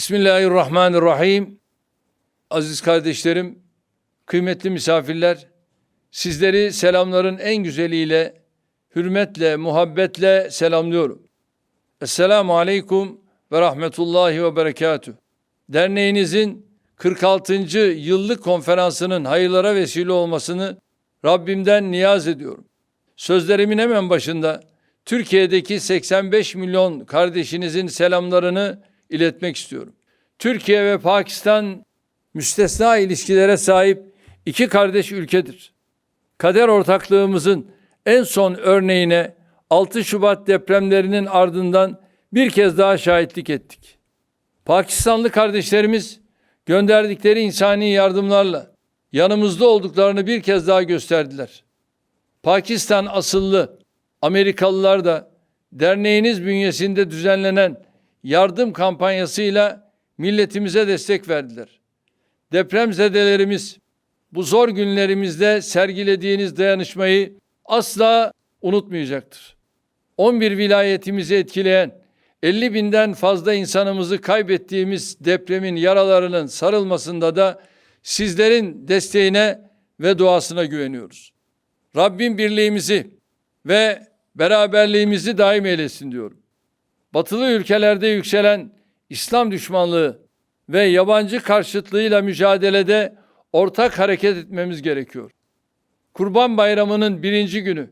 Bismillahirrahmanirrahim. Aziz kardeşlerim, kıymetli misafirler, sizleri selamların en güzeliyle, hürmetle, muhabbetle selamlıyorum. Esselamu aleyküm ve rahmetullahi ve berekatüh. Derneğinizin 46. yıllık konferansının hayırlara vesile olmasını Rabbimden niyaz ediyorum. Sözlerimin hemen başında Türkiye'deki 85 milyon kardeşinizin selamlarını iletmek istiyorum. Türkiye ve Pakistan müstesna ilişkilere sahip iki kardeş ülkedir. Kader ortaklığımızın en son örneğine 6 Şubat depremlerinin ardından bir kez daha şahitlik ettik. Pakistanlı kardeşlerimiz gönderdikleri insani yardımlarla yanımızda olduklarını bir kez daha gösterdiler. Pakistan asıllı Amerikalılar da derneğiniz bünyesinde düzenlenen yardım kampanyasıyla milletimize destek verdiler. Depremzedelerimiz bu zor günlerimizde sergilediğiniz dayanışmayı asla unutmayacaktır. 11 vilayetimizi etkileyen 50 binden fazla insanımızı kaybettiğimiz depremin yaralarının sarılmasında da sizlerin desteğine ve duasına güveniyoruz. Rabbim birliğimizi ve beraberliğimizi daim eylesin diyorum. Batılı ülkelerde yükselen İslam düşmanlığı ve yabancı karşıtlığıyla mücadelede ortak hareket etmemiz gerekiyor. Kurban Bayramı'nın birinci günü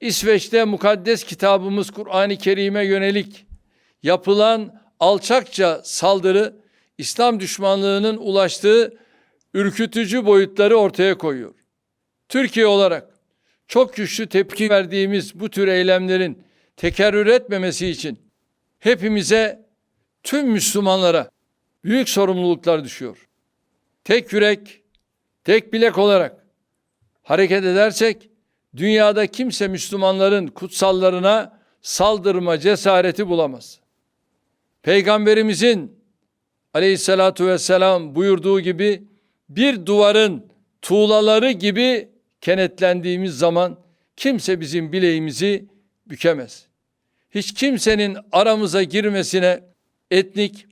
İsveç'te mukaddes kitabımız Kur'an-ı Kerim'e yönelik yapılan alçakça saldırı İslam düşmanlığının ulaştığı ürkütücü boyutları ortaya koyuyor. Türkiye olarak çok güçlü tepki verdiğimiz bu tür eylemlerin tekerrür etmemesi için hepimize tüm Müslümanlara büyük sorumluluklar düşüyor. Tek yürek, tek bilek olarak hareket edersek dünyada kimse Müslümanların kutsallarına saldırma cesareti bulamaz. Peygamberimizin aleyhissalatu vesselam buyurduğu gibi bir duvarın tuğlaları gibi kenetlendiğimiz zaman kimse bizim bileğimizi bükemez. Hiç kimsenin aramıza girmesine etnik,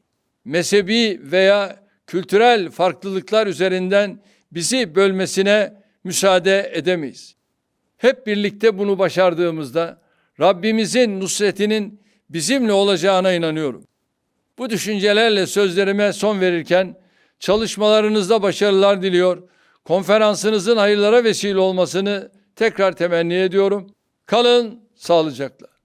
mezhebi veya kültürel farklılıklar üzerinden bizi bölmesine müsaade edemeyiz. Hep birlikte bunu başardığımızda Rabbimizin nusretinin bizimle olacağına inanıyorum. Bu düşüncelerle sözlerime son verirken çalışmalarınızda başarılar diliyor. Konferansınızın hayırlara vesile olmasını tekrar temenni ediyorum. Kalın sağlıcakla.